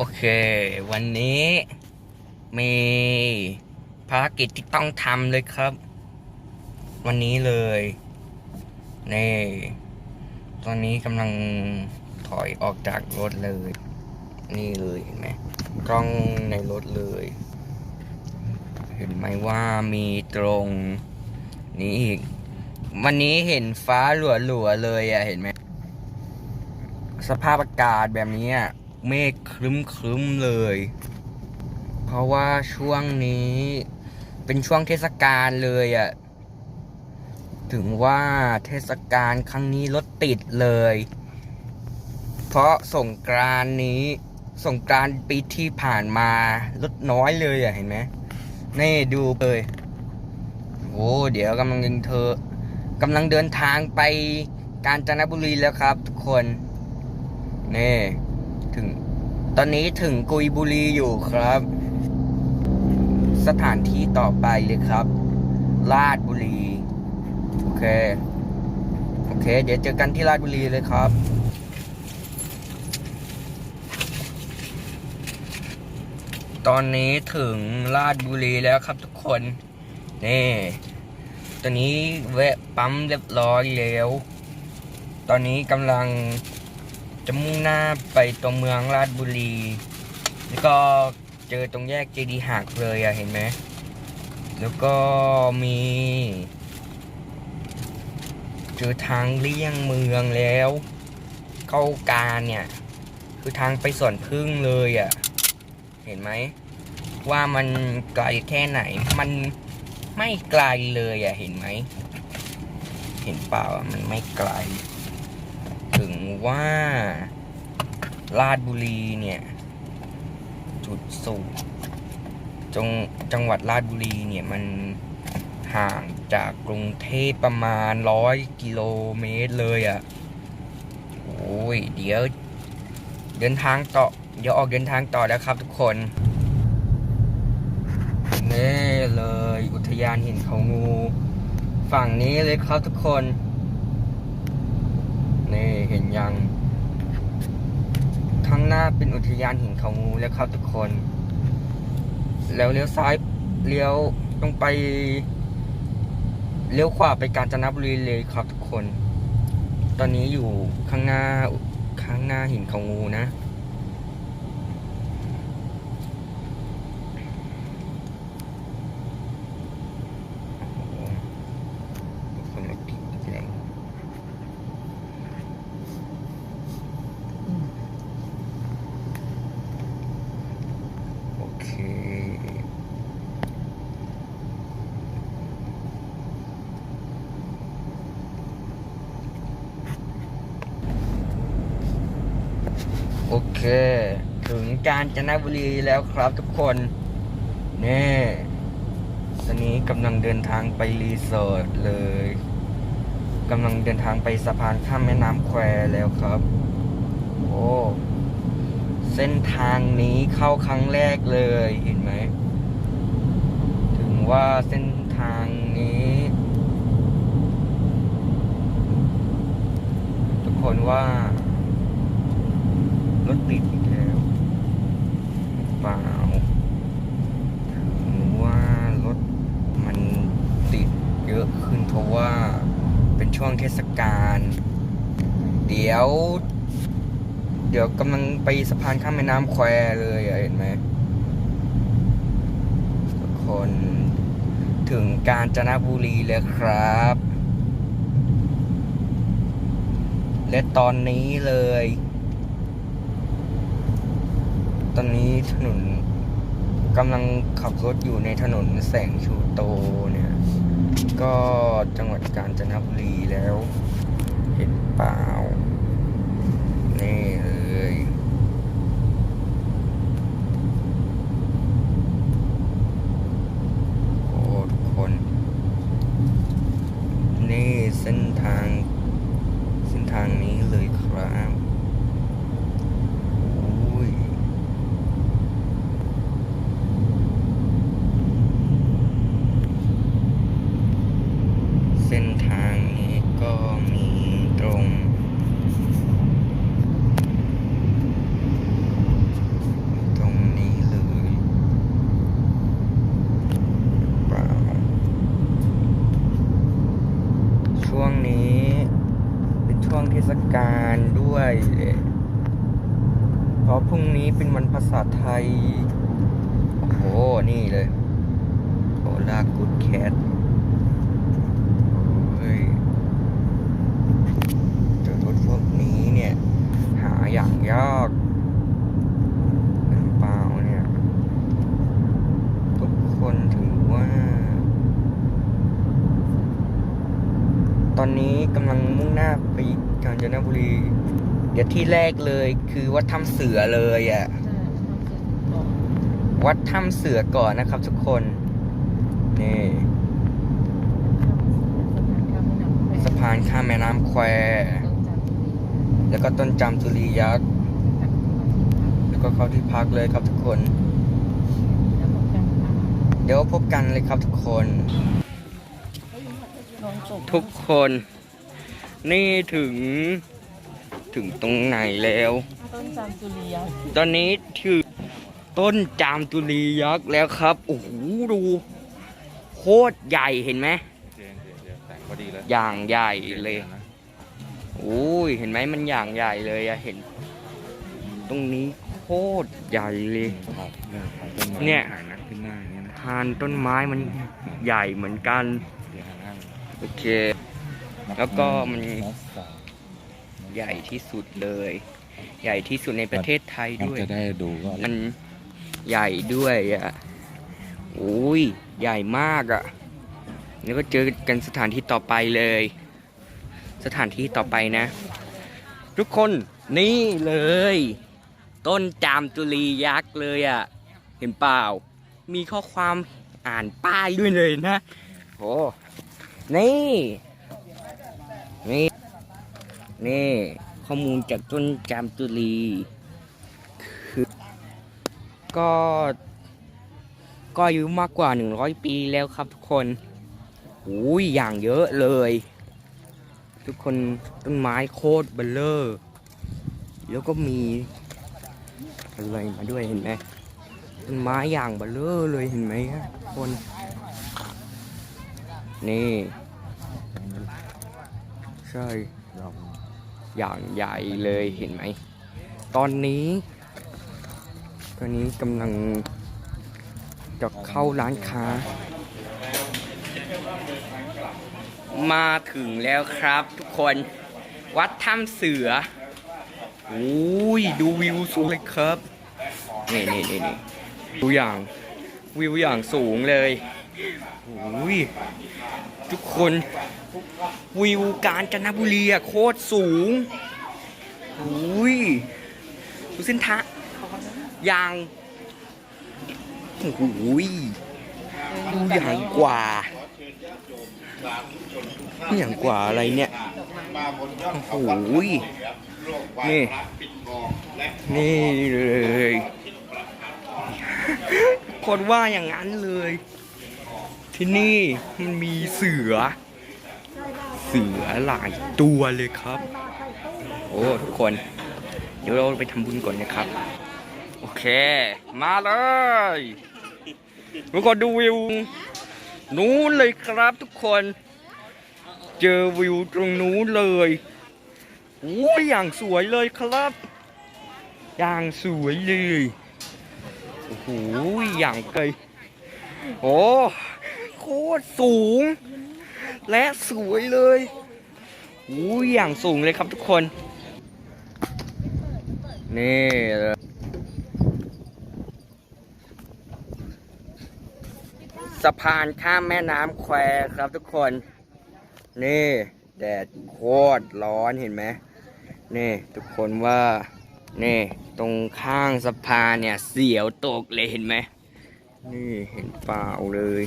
โอเค วันนี้มีภารกิจที่ต้องทำเลยครับ วันนี้เลยนี่ตอนนี้กำลังถอยออกจากรถเลย นี่เลยเห็นไหมกล้องในรถเลย เห็นไหมว่ามีตรงนี้อีก วันนี้เห็นฟ้าหลัวๆเลยอะเห็นไหมสภาพอากาศแบบนี้อะ เมฆครึ้มครึ้มๆเลย เพราะว่าช่วงนี้เป็นช่วงเทศกาลเลยอะ่ะ ถึงว่าเทศกาลครั้งนี้รถติดเลย เพราะสงกรานนี้สงกรานปีที่ผ่านมารถน้อยเลยอะ่ะเห็นไหมนี่ดูเลยโอ้เดี๋ยวกำลังเธอกำลังเดินทางไปกาญจนบุรีแล้วครับทุกคน นี่ ตอนนี้ถึงกุยบุรีอยู่ครับ สถานที่ต่อไปเลยครับ ลาดบุรี โอเค โอเค เดี๋ยวเจอกันที่ลาดบุรีเลยครับตอนนี้ถึงลาดบุรีแล้วครับทุกคน นี่ ตอนนี้แวะปั๊มเรียบร้อยแล้ว ตอนนี้กำลัง จะมุ่งหน้าไปตรงเมืองราชบุรี แล้วก็เจอตรงแยกเจดีหักเลยอะเห็นไหม แล้วก็มี เจอทางเลี่ยงเมืองแล้ว เข้าการเนี่ย คือทางไปสวนพึ่งเลยอะเห็นไหม ว่ามันไกลแค่ไหน มันไม่ไกลเลยอะเห็นไหม เห็นเปล่ามันไม่ไกล ว่าลาดบุรีเนี่ย จุดสูงจงจังหวัดราชบุรีเนี่ย มันห่างจากกรุงเทพประมาณร้อยกิโลเมตรเลยอะ่ะ โอ้ย เดี๋ยวเดินทางต่อ เดี๋ยวออกเดินทางต่อแล้วครับทุกคนนี่เลย อุทยานหินเขางู ฝั่งนี้เลยครับทุกคน นี่เห็นยัง ข้างหน้าเป็นอุทยานหินเขางูแล้วครับทุกคน แล้วเลี้ยวซ้ายเลี้ยวตรงไป เลี้ยวขวาไปกาญจนบุรีเลยครับทุกคน ตอนนี้อยู่ข้างหน้าข้างหน้าหินเขางูนะ โอ้โหคนรถติดอีกแล้ว โอเค โอเค ถึงกาญจนบุรีแล้วครับทุกคนนี่ตอนนี้กำลังเดินทางไปรีสอร์ทเลยกำลังเดินทางไปสะพานข้ามแม่น้ำแควแล้วครับ โอ้เส้นทางนี้เข้าครั้งแรกเลยเห็นไหม ถึงว่าเส้นทางนี้ ทุกคนว่า รถติดอีกแล้วเปล่าว่ารถมันติดเยอะขึ้นเพราะว่าเป็นช่วงเทศกาลเดี๋ยว เดี๋ยวกำลังไปสะพานข้ามแม่น้ำแควเลยเห็นไหมทุกคนถึงกาญจนบุรีแล้วครับ และตอนนี้เลย ตอนนี้ถนนกำลังขับรถอยู่ในถนนแสงชูโตเนี่ย ก็จังหวัดกาญจนบุรีแล้ว เห็นเปล่า นี่เลย โอ้ทุกคน นี่เส้นทาง เส้นทางนี้เลยครับโอ้ย เส้นทางนี้ก็มีตรง มันภาษาไทย โอ้โห นี่เลยโคลากูดแคทเฮ้ยเจอรถพวกนี้เนี่ย หาอย่างยากหรือเปล่าเนี่ย ทุกคนถือว่า ตอนนี้กำลังมุ่งหน้าไปกาญจนบุรี เดี๋ยวที่แรกเลยคือวัดถ้ำเสือเลยอะ่ะ วัดถ้ำเสือก่อนนะครับทุกคน นี่สะพานข้ามแม่น้ำแคว แล้วก็ต้นจามจุลียักษ์ แล้วก็เข้าที่พักเลยครับทุกคน เดี๋ยวพบกันเลยครับทุกคน ทุกคน นี่ถึง ถึงตรงไหนแล้ว ต้นจามจุลียักษ์ตอนนี้ถึงต้นจามจุลียักษ์แล้วครับ โอ้โหดู โคตรใหญ่เห็นไหมเดี๋ยวเดี๋ยวเดี๋ยวแต่งพอดีเลยอย่างใหญ่เลยนะโอ้ยเห็นไหมมันอย่างใหญ่เลยอะเห็น ตรงนี้โคตรใหญ่เลยครับเรื่องของต้นไม้เนี่ย หายนักขึ้นหน้าอย่างเงี้ยนะทานต้นไม้มันใหญ่เหมือนกัน เดี๋ยวหานั่งโอเค แล้วก็มัน นับสาม ใหญ่ที่สุดเลย ใหญ่ที่สุดในประเทศไทยมันด้วย จะได้ดูก็มันใหญ่ด้วยอะโอ้ย ใหญ่มากอะ แล้วก็เจอกันสถานที่ต่อไปเลย สถานที่ต่อไปนะ ทุกคนนี่เลย ต้นจามจุลียักษ์เลยอะ เห็นเปล่า มีข้อความอ่านป้ายด้วยเลยนะโอ้นี่นี่ นี่ข้อมูลจากต้นจามจุลีคือก็ ก็อายุมากกว่า 100 ปีแล้วครับทุกคนอุ้ยอย่างเยอะเลย ทุกคนต้นไม้โคตรเบลเลอร์แล้วก็มีอะไรมาด้วยเห็นไหมต้นไม้อย่างเบลเลอร์เลยเห็นไหมครับทุกคนนี่ ใช่ อย่างใหญ่เลยเห็นไหม ตอนนี้ ตอนนี้กำลังจะเข้าร้านค้า มาถึงแล้วครับทุกคนวัดถ้ำเสืออุ้ยดูวิวสูงเลยครับนี่นี่นี่นี่ดูอย่างวิวอย่างสูงเลยอุ้ยทุกคน วิวกาญจนบุรีอะโคตรสูงอุ้ยดูเส้นทางยางโอ้โหยดูอย่างกว่าอย่างกว่าอะไรเนี่ยโอ้โหยนี่ นี่เลยคนว่าอย่างนั้นเลย ที่นี่มันมีเสือ เสือหลายตัวเลยครับ โอ้ทุกคน เดี๋ยวเราไปทำบุญก่อนนะครับ โอเค มาเลยทุกคนดูวิวนู้นเลยครับทุกคน เจอวิวตรงนู้นเลยโอ้ยอย่างสวยเลยครับ อย่างสวยเลยโอ้โหอย่างไกลโอ้โคตรสูง และสวยเลยอู้อย่างสูงเลยครับทุกคน นี่สะพานข้ามแม่น้ำแควครับทุกคน นี่ แดดโคตรร้อนเห็นไหมนี่ทุกคนว่านี่ตรงข้างสะพานเนี่ยเสียวตกเลยเห็นไหมนี่เห็นเปล่าเลย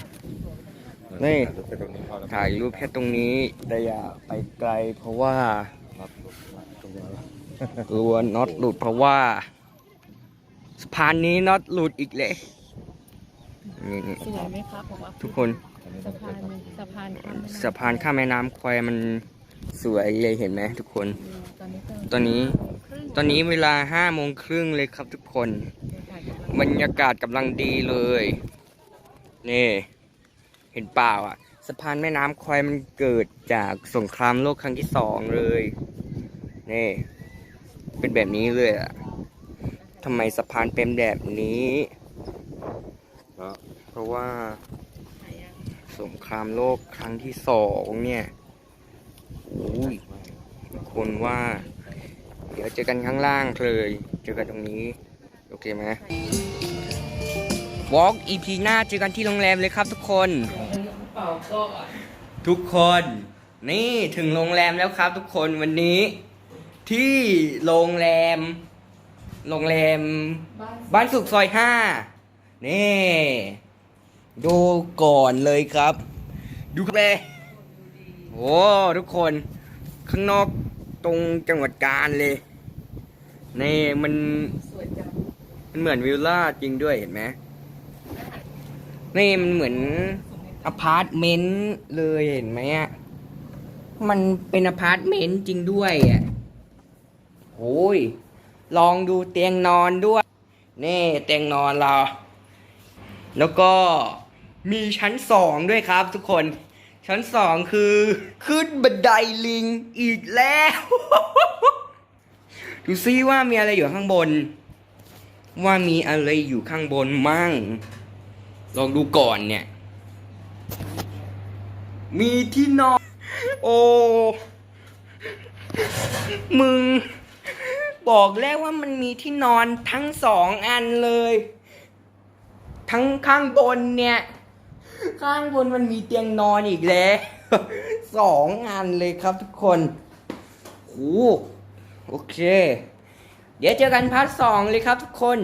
นี่ถ่ายรูปไปตรงนี้พอแล้วถ่ายรูปแค่ตรงนี้แต่อย่าไปไกลเพราะว่า ครับตรงนี้กลัวน็อตหลุดเพราะว่าสะพานนี้น็อตหลุดอีกเลยนี่นี่สวยไหมครับผมว่าทุกคนสะพานสะพานข้ามแม่น้ำสะพานข้ามแม่น้ำแควมันสวยเลยเห็นไหมทุกคนตอนนี้ก็ตอนนี้ ครึ่งตอนนี้เวลาห้าโมงครึ่งเลยครับทุกคนถ่ายกับบรรยากาศกำลังดีเลย นี่ เห็นเปล่าอะ สะพานแม่น้ำควายมันเกิดจากสงครามโลกครั้งที่สองเลย นี่ เป็นแบบนี้เลยอะทำไมสะพานเป็นแบบนี้เพราะว่า สงครามโลกครั้งที่สองเนี่ยโอ้ยคนว่า เดี๋ยวเจอกันข้างล่างเลย เจอกันตรงนี้ โอเคไหมวอล์กอีพีหน้าเจอกันที่โรงแรมเลยครับทุกคน ทุกคนนี่ถึงโรงแรมแล้วครับ ทุกคนวันนี้ ที่โรงแรม โรงแรม บ้านสุขซอยห้านี่ดูก่อนเลยครับ ดูเลยโอ้ทุกคนข้างนอกตรงจังหวัดกาญเลยนี่มันมันเหมือนวิลล่าจริงด้วยเห็นไหมนี่มันเหมือน อพาร์ตเมนต์เลยเห็นไหมอะ มันเป็นอพาร์ตเมนต์จริงด้วยอะโอ้ย ลองดูเตียงนอนด้วย นี่เตียงนอนเรา แล้วก็มีชั้นสองด้วยครับทุกคน ชั้นสองคือ ขึ้นบันไดลิงอีกแล้ว ดูซิว่ามีอะไรอยู่ข้างบน ว่ามีอะไรอยู่ข้างบนมั่ง ลองดูก่อนเนี่ย มีที่นอน โอ้ มึง บอกแล้วว่ามันมีที่นอนทั้งสองอันเลย ทั้งข้างบนเนี่ย ข้างบนมันมีเตียงนอนอีกแล้วสองอันเลยครับทุกคนโหโอเค เดี๋ยวเจอกันพาร์ทสองเลยครับทุกคน